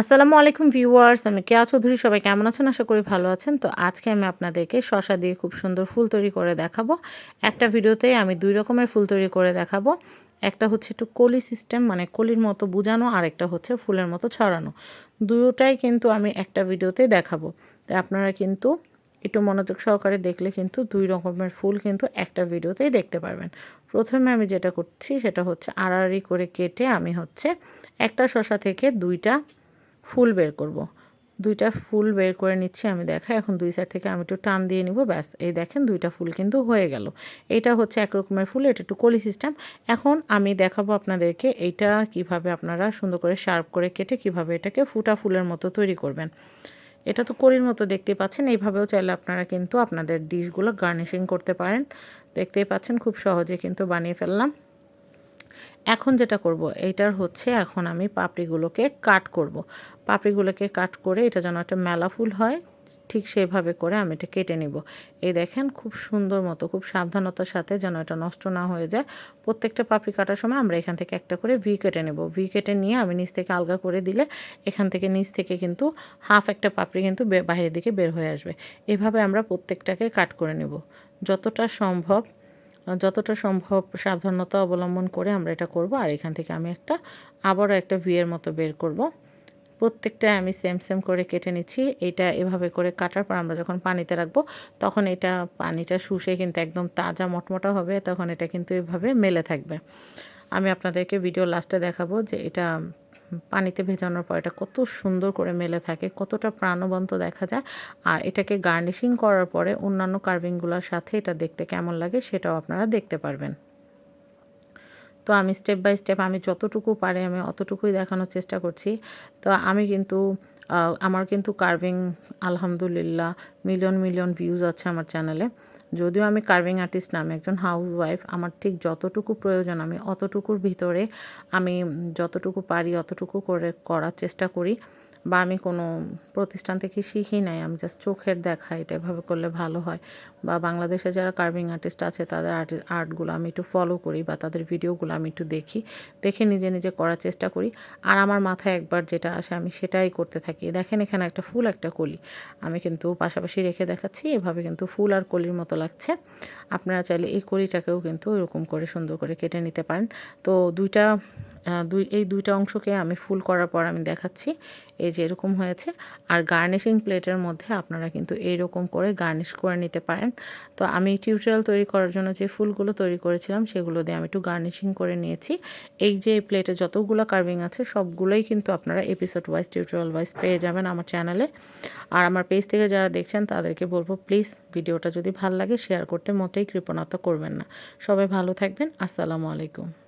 আসসালামু আলাইকুম ভিউয়ার্স, আমি কেয়া চৌধুরী, সবাই কেমন আছেন? আশা করি ভালো আছেন। তো আজকে আমি আপনাদেরকে শশা দিয়ে খুব সুন্দর ফুল তৈরি করে দেখাবো। একটা ভিডিওতে আমি দুই রকমের ফুল তৈরি করে দেখাবো। একটা হচ্ছে একটু কলি সিস্টেম মানে কলির মতো বুঝানো, আর একটা হচ্ছে ফুলের মতো ছড়ানো। দুটোটাই কিন্তু আমি একটা ভিডিওতে দেখাবো। তাই আপনারা কিন্তু একটু মনোযোগ সহকারে দেখলে কিন্তু দুই রকমের ফুল কিন্তু একটা ভিডিওতেই দেখতে পারবেন। প্রথমে আমি যেটা করছি, সেটা হচ্ছে আড়াআড়ি করে কেটে আমি হচ্ছে একটা শশা থেকে দুইটা ফুল বের করব। দুইটা ফুল বের করে নিচ্ছি, আমি দেখা এখন দুই সাইড থেকে আমি একটু টান দিয়ে নিব, ব্যাস। এই দেখেন দুইটা ফুল কিন্তু হয়ে গেল। এটা হচ্ছে এক রকমের ফুল, এটা একটু কলি সিস্টেম এখন আমি দেখাবো আপনাদেরকে এইটা কীভাবে আপনারা সুন্দর করে শার্প করে কেটে কীভাবে এটাকে ফুটা ফুলের মতো তৈরি করবেন। এটা তো কলির মতো দেখতে পাচ্ছেন, এইভাবেও চাইলে আপনারা কিন্তু আপনাদের ডিশগুলো গার্নিশিং করতে পারেন। দেখতেই পাচ্ছেন, খুব সহজে কিন্তু বানিয়ে ফেললাম। এখন যেটা করব, এইটার হচ্ছে এখন আমি পাপড়িগুলোকে কাট করব। পাপড়িগুলোকে কাট করে এটা যেন একটা মেলা ফুল হয়, ঠিক সেভাবে করে আমি এটা কেটে নিব। এই দেখেন খুব সুন্দর মতো, খুব সাবধানতার সাথে যেন এটা নষ্ট না হয়ে যায়। প্রত্যেকটা পাপড়ি কাটার সময় আমরা এখান থেকে একটা করে ভি কেটে নেব। ভি কেটে নিয়ে আমি নিচ থেকে আলগা করে দিলে এখান থেকে নিচ থেকে কিন্তু হাফ একটা পাপড়ি কিন্তু বাইরের দিকে বের হয়ে আসবে। এভাবে আমরা প্রত্যেকটাকে কাট করে নেব। যতটা সম্ভব যতটা সম্ভব সাবধানতা অবলম্বন করে আমরা এটা করব, আর এখান থেকে আমি একটা, আবারও একটা ভিয়ের মতো বের করব। প্রত্যেকটা আমি সেম সেম করে কেটে নিচ্ছি। এটা এভাবে করে কাটার পর আমরা যখন পানিতে রাখব, তখন এটা পানিটা শুষে কিন্তু একদম তাজা মটমটা হবে, তখন এটা কিন্তু এভাবে মেলে থাকবে। আমি আপনাদেরকে ভিডিও লাস্টে দেখাবো যে এটা পানিতে ভেজানোর পর এটা কত সুন্দর করে মেলে থাকে, কতটা প্রাণবন্ত দেখা যায়। আর এটাকে গার্নিশিং করার পরে অন্যান্য কার্ভিংগুলোর সাথে এটা দেখতে কেমন লাগে সেটাও আপনারা দেখতে পারবেন। তো আমি স্টেপ বাই স্টেপ আমি যতটুকু পারি আমি অতটুকুই দেখানোর চেষ্টা করছি। তো আমি কিন্তু আমার কিন্তু কার্ভিং আলহামদুলিল্লাহ, মিলিয়ন মিলিয়ন ভিউজ আছে আমার চ্যানেলে যদিও আমি কার্ভিং আর্টিস্ট না, আমি একজন হাউস ওয়াইফ আমার ঠিক যতটুকু প্রয়োজন আমি অতটুকুর ভিতরে আমি যতটুকু পারি, অতটুকু করে করার চেষ্টা করি। বা আমি কোনো প্রতিষ্ঠান থেকে শিখি নাই, আমি জাস্ট চোখের দেখা, এটা এভাবে করলে ভালো হয়। বা বাংলাদেশে যারা কার্ভিং আর্টিস্ট আছে, তাদের আর্ট আর্টগুলো আমি একটু ফলো করি বা তাদের ভিডিওগুলো আমি একটু দেখি, দেখে নিজে নিজে করার চেষ্টা করি। আর আমার মাথায় একবার যেটা আসে, আমি সেটাই করতে থাকি। দেখেন এখানে একটা ফুল, একটা কলি। আমি কিন্তু পাশাপাশি রেখে দেখাচ্ছি, এভাবে কিন্তু ফুল আর কলির মতো লাগছে। আপনারা চাইলে এই কলিটাকেও কিন্তু এরকম করে সুন্দর করে কেটে নিতে পারেন। তো দুইটা দুই, এই দুইটা অংশকে আমি ফুল করার পর আমি দেখাচ্ছি। এই যে এরকম হয়েছে। আর গার্নিশিং প্লেটের মধ্যে আপনারা কিন্তু এইরকম করে গার্নিশ করে নিতে পারেন। তো আমি টিউটোরিয়াল তৈরি করার জন্য যে ফুলগুলো তৈরি করেছিলাম, সেগুলো দিয়ে আমি একটু গার্নিশিং করে নিয়েছি। এই যে এই প্লেটে যতগুলো কার্ভিং আছে, সবগুলোই কিন্তু আপনারা এপিসোড ওয়াইজ টিউটোরিয়াল ওয়াইজ পেয়ে যাবেন আমার চ্যানেলে। আর আমার পেজ থেকে যারা দেখছেন, তাদেরকে বলব, প্লিজ ভিডিওটা যদি ভালো লাগে শেয়ার করতে মোটেই কৃপণতা করবেন না। সবাই ভালো থাকবেন। আসসালামু আলাইকুম।